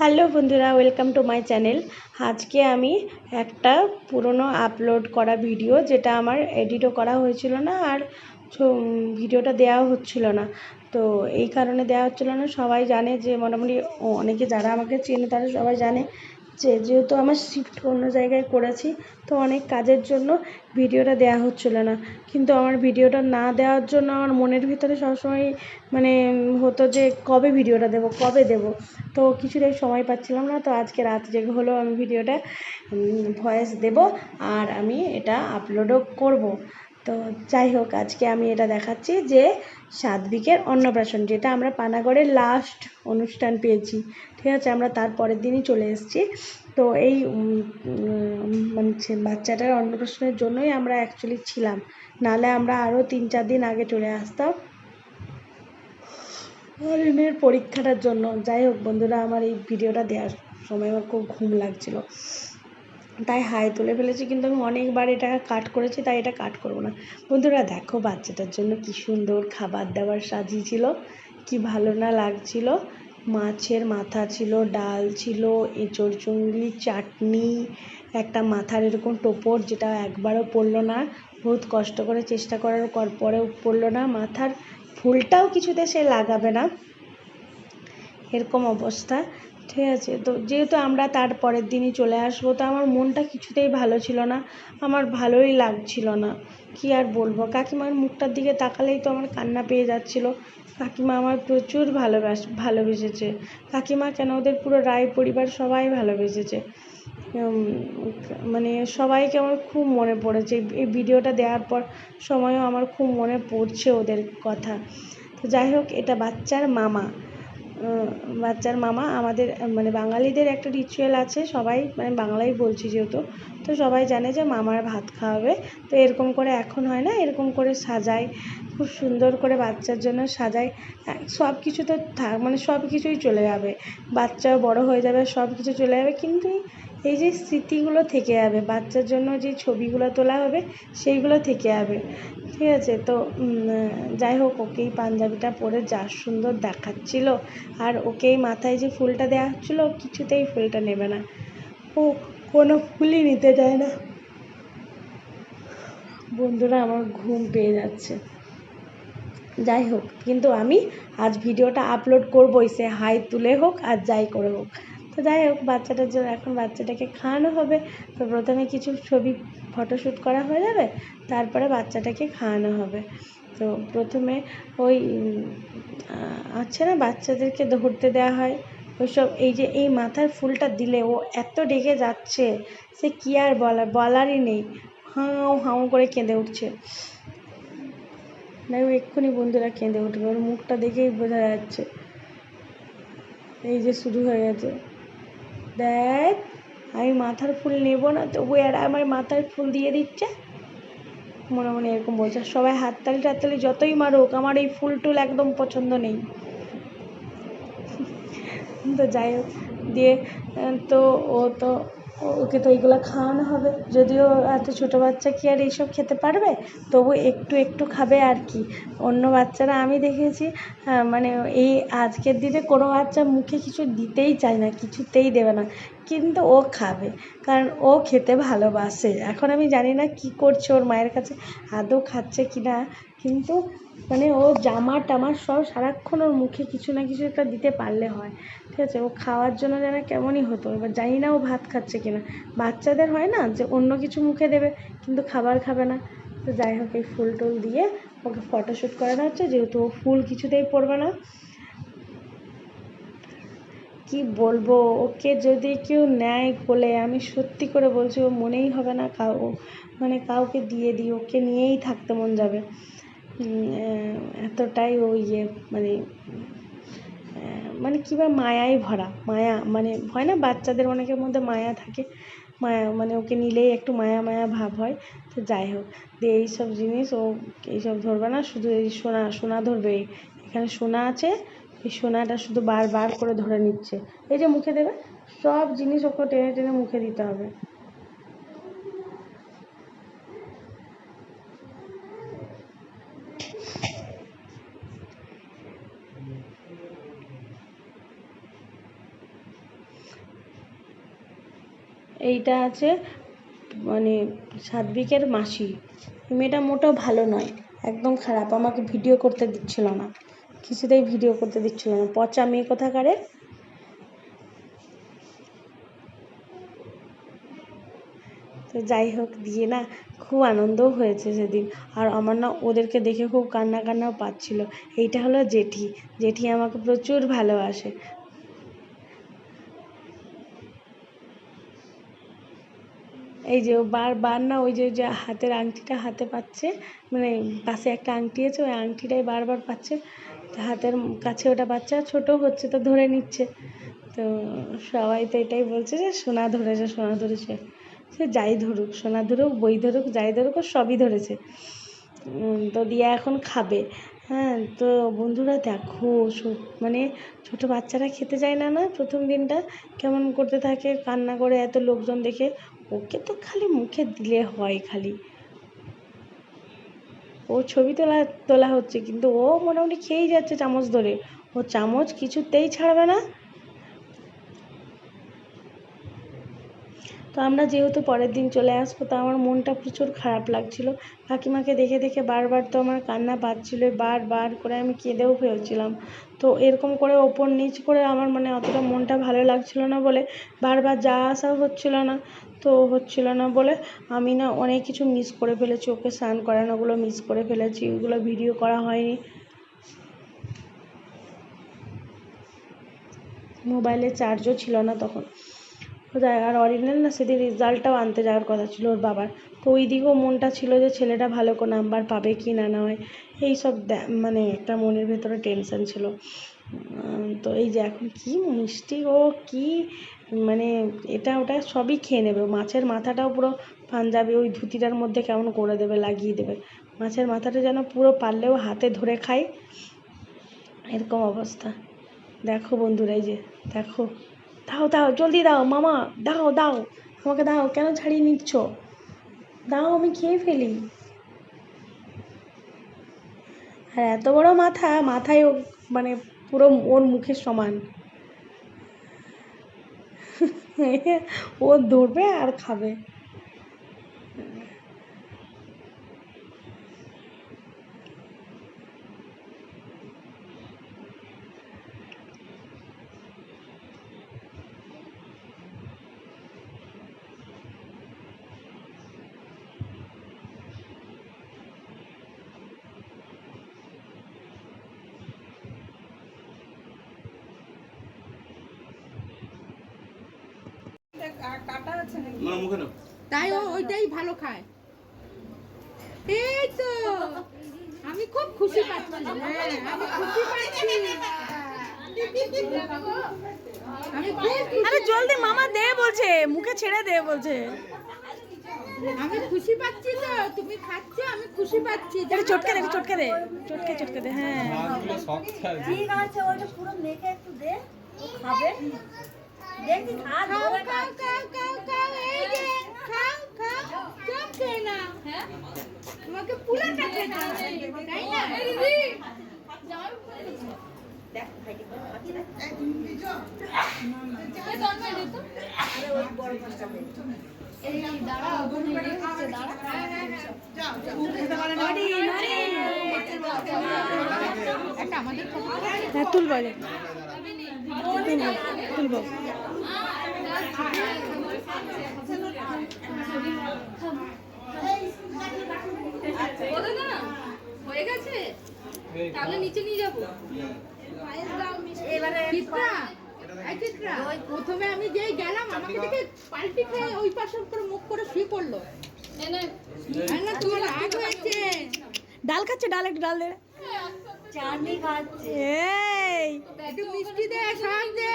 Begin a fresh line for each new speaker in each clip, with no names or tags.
Hello বন্ধুরা, welcome to my channel. আজকে আমি একটা পুরনো আপলোড করা ভিডিও যেটা আমার এডিটও করা হয়েছিল না আর ভিডিওটা দেওয়া হচ্ছিল না। তো এই কারণে দেওয়া হচ্ছিল না। সবাই জানে যে মোটামুটি অনেকে যারা আমাকে চেনে তারা সবাই জানে যে যেহেতু আমার শিফট অন্য জায়গায় করেছি, তো অনেক কাজের জন্য ভিডিওটা দেওয়া হচ্ছিল না। কিন্তু আমার ভিডিওটা না দেওয়ার জন্য আমার মনের ভিতরে সবসময় মানে হতো যে, কবে ভিডিওটা দেবো, কবে দেব? তো কিছুটাই সময় পাচ্ছিলাম না, তো আজকে রাত জেগে হলেও আমি ভিডিওটা ভয়েস দেব আর আমি এটা আপলোডও করব। তো যাই হোক, আজকে আমি এটা দেখাচ্ছি যে সাতবিকের অন্নপ্রাশন, যেটা আমরা পানাগড়ের লাস্ট অনুষ্ঠান পেয়েছি। ঠিক আছে, আমরা তার পরের দিনই চলে এসেছি। তো এই মানে বাচ্চাটার অন্নপ্রাশনের জন্যই আমরা অ্যাকচুয়ালি ছিলাম। নাহলে আমরা আরও তিন চার দিন আগে চলে আসতাম। অরিনের পরীক্ষাটার জন্য। যাই হোক, বন্ধুরা, আমার এই ভিডিওটা দেওয়ার সময় আমার খুব ঘুম লাগছিল। তাই হাই তুলে ফেলেছি, কিন্তু আমি অনেকবার এটা কাট করেছি, তাই এটা কাট করব না। বন্ধুরা, দেখো বাচ্চাটার জন্য কি সুন্দর খাবার দাবার সাজিয়েছিল, কি ভালো না লাগছিল। মাছের মাথা ছিল, ডাল ছিল, এঁচড় চুংড়ি, চাটনি, একটা মাথার এরকম টোপর যেটা একবারও পড়ল না। বহুত কষ্ট করে চেষ্টা করার পরেও পড়ল না মাথার। ফুলটাও কিছুতে সে লাগাবে না। এরকম অবস্থা। ঠিক আছে, তো যেহেতু আমরা তার পরের দিনই চলে আসব, তো আমার মনটা কিছুতেই ভালো ছিল না, আমার ভালোই লাগছিল না, কি আর বলব? কাকিমার মুখটার দিকে তাকালেই তো আমার কান্না পেয়ে যাচ্ছিল, কাকিমা আমার প্রচুর ভালোবাস, ভালোবেসেছে, কাকিমা কেন ওদের পুরো রায় পরিবার সবাই ভালোবেসেছে মানে সবাইকে আমার খুব মনে পড়েছে, এই ভিডিওটা দেওয়ার পর সময়ও আমার খুব মনে পড়ছে ওদের কথা, তো যাই হোক, এটা বাচ্চার মামা বাচ্চার মামা আমাদের মানে বাঙালিদের একটা রিচুয়াল আছে, সবাই মানে বাংলাই বলছি যেহেতু, তো সবাই জানে যে মামার ভাত খাওয়াবে, তো এরকম করে এখন হয় না, এরকম করে সাজায়, খুব সুন্দর করে বাচ্চার জন্য সাজায় সব কিছু তো থাক মানে সব কিছুই চলে যাবে, বাচ্চা বড় হয়ে যাবে সব কিছু চলে যাবে, কিন্তু এই যে স্মৃতিগুলো থেকে যাবে, বাচ্চার জন্য যে ছবিগুলো তোলা হবে সেইগুলো থেকে যাবে, ঠিক আছে? তো যাই হোক, ওকেই পাঞ্জাবিটা পরে যা সুন্দর দেখাচ্ছিল, আর ওকেই মাথায় যে ফুলটা দেওয়া হচ্ছিল, কিছুতেই ফুলটা নেবে না। ও কোনো ফুলই নিতে চায় না। বন্ধুরা, আমার ঘুম পেয়ে যাচ্ছে। যাই হোক, কিন্তু আমি আজ ভিডিওটা আপলোড করবোই, সে হাই তুলে হোক আর যাই করে হোক। তো যাই হোক বাচ্চাটার জন্য এখন বাচ্চাটাকে খাওয়ানো হবে, তো প্রথমে কিছু ছবি ফটোশ্যুট করা হয়ে যাবে, তারপরে বাচ্চাটাকে খাওয়ানো হবে। তো প্রথমে ওই আছে না, বাচ্চাদেরকে ধরতে দেওয়া হয়, ওইসব, এই যে এই মাথার ফুলটা দিলে ও এত ডেকে যাচ্ছে, সে কী আর বলার, বলারই নেই, হাউ হাউ করে কেঁদে উঠছে। দেখো এক্ষুনি বন্ধুরা কেঁদে উঠবে, ওর মুখটা দেখেই বোঝা যাচ্ছে। এই যে শুরু হয়ে গেছে। দেখ, আমি মাথার ফুল নেব না, তবু এরা আমার মাথার ফুল দিয়ে দিচ্ছে। মনে মনে এরকম বলছে, সবাই হাততালি টাততালি যতই মারুক, আমার এই ফুল টুল একদম পছন্দ নেই। তো যাই হোক, দিয়ে, তো ও তো ওকে তো এইগুলো খাওয়ানো হবে। যদিও এত ছোটো বাচ্চা কি আর এইসব খেতে পারবে? তবু একটু একটু খাবে আর কি। অন্য বাচ্চারা আমি দেখেছি মানে এই আজকের দিনে কোনো বাচ্চা মুখে কিছু দিতেই চায় না, কিছুতেই দেবে না। কিন্তু ও খাবে, কারণ ও খেতে ভালোবাসে। এখন আমি জানি না কী করছে ওর মায়ের কাছে, আদৌ খাচ্ছে কি না, কিন্তু মানে ও জামা টামা সব সারাক্ষণ ওর মুখে কিছু না কিছু একটা দিতে পারলে হয়। ঠিক আছে, ও খাওয়ার জন্য যেন কেমনই হতো, এবার জানি না ও ভাত খাচ্ছে কিনা বাচ্চাদের হয় না যে অন্য কিছু মুখে দেবে, কিন্তু খাবার খাবে না। তো যাই হোক, এই ফুল টুল দিয়ে ওকে ফটোশ্যুট করানো হচ্ছে, যেহেতু ও ফুল কিছুতেই পড়বে না। কি বলব? ওকে যদি কেউ নেয় কোলে আমি সত্যি করে বলছি, ও মনেই হবে না কাউ মানে কাউকে দিয়ে দিই, ওকে নিয়েই থাকতে মন যাবে। এতটাই ও ইয়ে মানে মানে কীভাবে মায়ায় ভরা, মায়া মানে হয় না, বাচ্চাদের অনেকের মধ্যে মায়া থাকে। মায়া মানে ওকে নিলেই একটু মায়া মায়া ভাব হয়, তো যাই হোক। দিয়ে এইসব জিনিস ও, এইসব ধরবে না, শুধু এই সোনা সোনা ধরবে, এখানে সোনা আছে এই সোনাটা শুধু বারবার করে ধরে নিচ্ছে। এই যে মুখে দেবে, সব জিনিস ওকে টেনে টেনে মুখে দিতে হবে। এইটা আছে মানে সাদ্বিকের মাসি। মেয়েটা মোটেও ভালো নয়, একদম খারাপ। আমাকে ভিডিও করতে দিচ্ছিল না। কিছুতেই ভিডিও করতে দিচ্ছিল না। পচা মেয়ে কোথাকারে? তো যাই হোক, দিয়ে না খুব আনন্দও হয়েছে সেদিন। আর আমার না ওদেরকে দেখে খুব কান্না কান্নাও পাচ্ছিল। এইটা হলো জেঠি। জেঠি আমাকে প্রচুর ভালোবাসে। এই যে ও বারবার না ওই যে যে হাতের আংটিটা হাতে পাচ্ছে মানে পাশে একটা আংটি আছে, ওই আংটিটাই বারবার পাচ্ছে। হাতের কাছে ওটা বাচ্চা, ছোটো হচ্ছে তো ধরে নিচ্ছে। তো সবাই তো এটাই বলছে যে, সোনা ধরেছে সোনা ধরেছে। সে যাই ধরুক, সোনা ধরুক, বই ধরুক, যাই ধরুক, ও সবই ধরেছে। তো দিয়া এখন খাবে। হ্যাঁ তো বন্ধুরা দেখো মানে ছোট বাচ্চারা খেতে চায় না না? প্রথম দিনটা কেমন করতে থাকে, কান্না করে এত লোকজন দেখে, ওকে তো খালি মুখে দিলে হয় খালি। ও ছবি তোলা তোলা হচ্ছে, কিন্তু ও মোটামুটি খেয়েই যাচ্ছে চামচ ধরে। ও চামচ কিছুতেই ছাড়বে না। তো আমরা যেহেতু পরের দিন চলে আসব, তো আমার মনটা প্রচুর খারাপ লাগছিল। কাকিমাকে দেখে দেখে বারবার তো আমার কান্না পাচ্ছিল বারবার করে আমি কেঁদেও ফেলছিলাম। তো এরকম করে ওপর নিচ করে আমার মানে অতটা মনটা ভালো লাগছিল না বলে বারবার যা আসা হচ্ছিল না। তো হচ্ছিল না বলে আমি না অনেক কিছু মিস করে ফেলেছি, ওকে স্নান করানোগুলো মিস করে ফেলেছি, ওগুলো ভিডিও করা হয়নি। মোবাইলে চার্জও ছিল না তখন। আর অরিজিনাল না সেদিন রেজাল্টটাও আনতে যাওয়ার কথা ছিল ওর বাবার। তো ওই দিকেও মনটা ছিল যে ছেলেটা ভালো করে নাম্বার পাবে কি না না হয়। এই সব মানে একটা মনের ভেতরে টেনশন ছিল। তো এই যে এখন কি মিষ্টি ও কি মানে এটা ওটা সবই খেয়ে নেবে। মাছের মাথাটাও পুরো পাঞ্জাবি, ওই ধুতিটার মধ্যে কেমন করে দেবে, লাগিয়ে দেবে। মাছের মাথাটা যেন পুরো পারলেও হাতে ধরে খায়। এরকম অবস্থা। দেখো বন্ধুরা, এই যে দেখো। দাও দাও, জলদি দাও, মামা, দাও দাও, আমাকে দাও, কেন ছাড়িয়ে নিচ্ছ? দাও, আমি খেয়ে ফেলি। আর এত বড় মাথা মাথায় মানে পুরো ওর মুখের সমান। ও দৌড়বে আর খাবে।
না মুখে না
তাই ও ওইটাই ভালো খায়। এই তো আমি খুব খুশি পাচ্ছি। হ্যাঁ আমি খুশি পাচ্ছি।
আরে জলদি মামা দে বলছে মুখে ছেড়ে দে বলছে।
আমি খুশি পাচ্ছি তো তুমি খাচ্ছ আমি খুশি পাচ্ছি।
একটু চটকে দে চটকে দে চটকে চটকে দে হ্যাঁ।
ঠিক আছে ওইটা পুরো মেখে একটু দে। ও খাবে। দেখি
খাও খাও খাও খাও খাও এই যে খাও খাও সব খেয়ে না তোমাকে পুরোটা খেতে হবে তাই না
দেখ ভাইটি করে খাচ্ছে না আরে ওই বড় মাছটা দে
একটা আমাদের
হ্যাঁ তুলবো আগে তুলবো তুলবো
বলো হয়ে গেছে? তাহলে নিচে নিয়ে যাব।
এবারে
প্রথমে আমি যেই গেলাম আমাকে দেখে পাল্টি খেয়ে ওই পাশের উপরে মুখ করে শুয়ে পড়ল। আর না। তোমার রাগ হয়েছে।
ডাল খাচ্ছে ডাল একটু ডাল দে।
চাটনি খাচ্ছে।
এই।
একটু মিষ্টি দে শাক দে।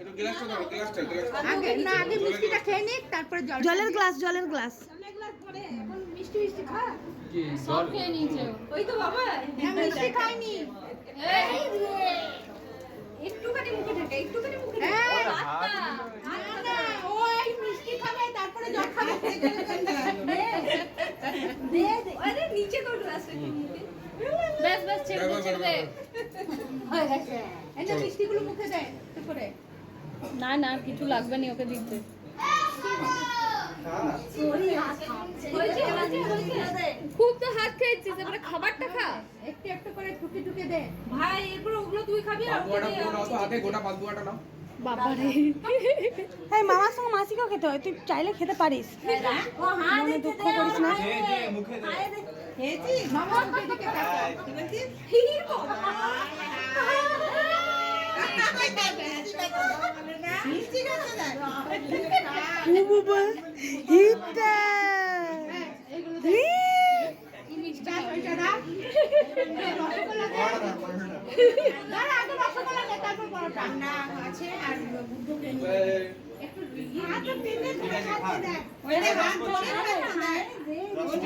একটু গ্লাসটা দাও গ্লাসটা গ্লাসটা।
আগে না আগে মিষ্টিটা খেয়ে নিক তারপরে জল
জলের গ্লাস জলের গ্লাস।
সব খেয়ে নিয়েছে ওই তো বাবা
না মিষ্টি খাইনি
এই, একটুখানি মুখে ঢাকা একটুখানি মুখে ঢাকা।
না, না, মিষ্টি খাবে তারপরে জল খাবে।
আরে নিচে তো মুখে। ব্যাস ব্যাস ছেড়ে দে ছেড়ে দে। হয়ে গেছে
এই যে মিষ্টিগুলো মুখে দে করে।
না না কিছু লাগবে না ওকে দিতে। খুব তো হাত খেয়েছিস এবারে খাবারটা খা।
একটু একটু করে ঠুকে ঠুকে দে।
ভাই এরপর ওগুলো তুই খাবি আর
হাতে গোটা নাও।
বাবারে। এই মামার সঙ্গে মাসিকেও খেতে হয় তুই চাইলে খেতে পারিস।
ও
মনে দুঃখ করিস না।
আছে আর। ধরে। ওইটা হাত ধরে খাচ্ছে দেখ। আর পরে মুছে দেবে।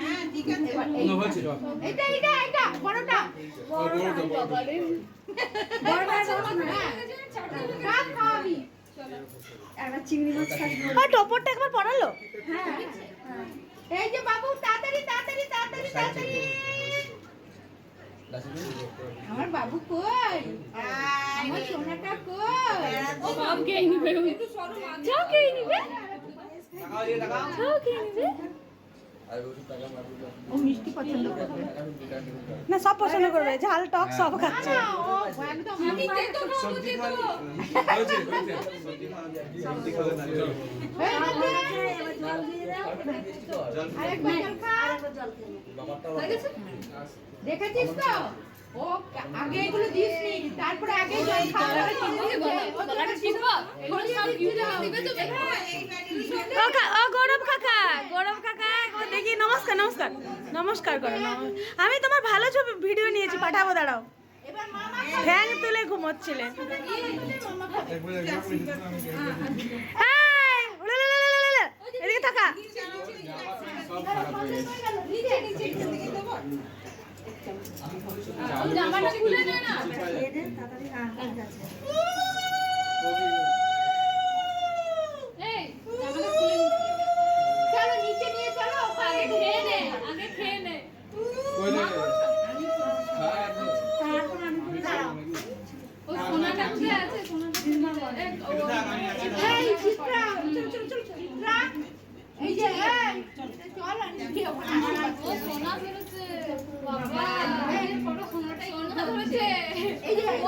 হ্যাঁ ঠিক আছে।
না হচ্ছে তো
এটা এটা এটা বড়টা
বড়টা বড়টা
হ্যাঁ কাপ খাওয়াবি।
আর টপরটা একবার পড়ালো
এই যে বাবু তাড়াতাড়ি তাড়াতাড়ি তাড়াতাড়ি তাড়াতাড়ি। আমার বাবু কই? আমার সোনাটা কই?
সব খেয়ে নিবে? যাও খেয়ে নিবে? যাও খেয়ে নিবে?
ও মিষ্টি পছন্দ করবে।
না সব পছন্দ করবে। ঝাল টক সব খাচ্ছে।
হয়ে গেছে।
জল দিয়ে দাও
আরেকবার জল খা
আরেকবার জল খেয়ে নাও।
গেছে
দেখেছিস তো? ও আগে এগুলো দিসনি তারপরে আগে জল খাওয়া
ও গৌরব কাকা গৌরব কাকা। নমস্কার নমস্কার। নমস্কার করো আমি তোমার ভালো ছবি ভিডিও নিয়েছি পাঠাবো দাঁড়াও। ফ্যান তুলে ঘুমোচ্ছিলে। এদিকে থাকা।
হয়ে
জামাটা খুলে নে।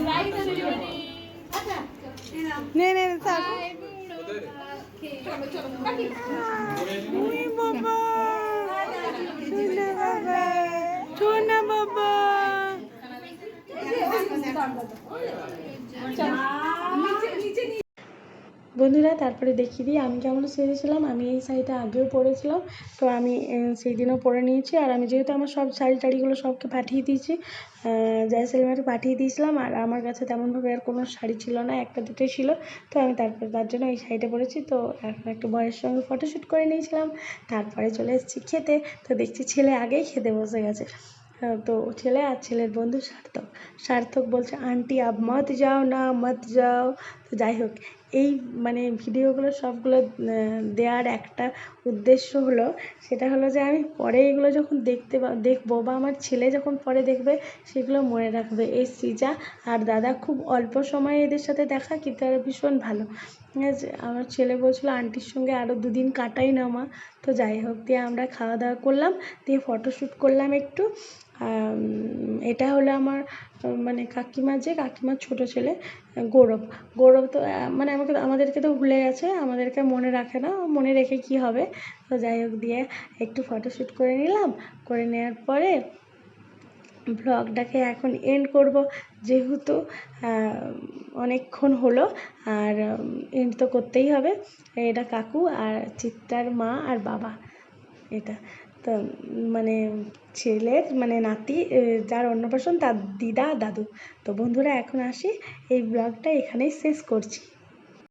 রাইট সেরিমনি
নে নে নে, থাক
চলো চলো কাটি
ওই বাবা সোনা বাবা সোনা বাবা বন্ধুরা, তারপরে দেখিয়ে দিই, আমি কেমন সেরেছিলাম আমি এই শাড়িটা আগেও পরেছিলাম, তো আমি সেই দিনও পরে নিয়েছি, আর আমি যেহেতু আমার সব শাড়ি টাড়িগুলো সবকে পাঠিয়ে দিয়েছি জয়সলমারে পাঠিয়ে দিয়েছিলাম, আর আমার কাছে তেমনভাবে আর কোনো শাড়ি ছিল না, একটা দুটোই ছিল, তো আমি তারপর, তার জন্য এই শাড়িটা পরেছি, তো এখন একটু বয়ের সঙ্গে ফটোশ্যুট করে নিয়েছিলাম, তারপরে চলে এসেছি খেতে, তো দেখছি ছেলে আগেই খেতে বসে গেছে। তো ছেলে আর ছেলের বন্ধু সার্থক। সার্থক বলছে, আন্টি, আপ মত যাও না, মত যাও। তো যাই হোক, এই মানে ভিডিওগুলো সবগুলো দেওয়ার একটা উদ্দেশ্য হলো, সেটা হলো যে আমি পরে এগুলো যখন দেখতে দেখব বা আমার ছেলে যখন পরে দেখবে, সেগুলো মনে রাখবে। এই সৃজা আর দাদা খুব অল্প সময়ে এদের সাথে দেখা, কিন্তু এরা ভীষণ ভালো। ঠিক আছে? আমার ছেলে বলছিল, আন্টির সঙ্গে আরও দুদিন কাটাই না মা। তো যাই হোক, দিয়ে আমরা খাওয়া দাওয়া করলাম, দিয়ে ফটোশ্যুট করলাম একটু। এটা হলো আমার মানে কাকিমা যে কাকিমার ছোটো ছেলে, গৌরব। গৌরব তো মানে আমাকে আমাদেরকে তো ভুলে গেছে, আমাদেরকে মনে রাখে না মনে রেখে কি হবে। তো যাই হোক দিয়ে একটু ফটোশ্যুট করে নিলাম, করে নেওয়ার পরে ব্লগটাকে এখন এন্ড করব, যেহেতু অনেকক্ষণ হলো, আর এন্ড তো করতেই হবে। এটা কাকু আর চিত্রার মা আর বাবা, এটা। তো মানে ছেলের মানে নাতি যার অন্নপ্রাশন তার দিদা, দাদু। তো বন্ধুরা, এখন আসি, এই ব্লগটা এখানেই শেষ করছি।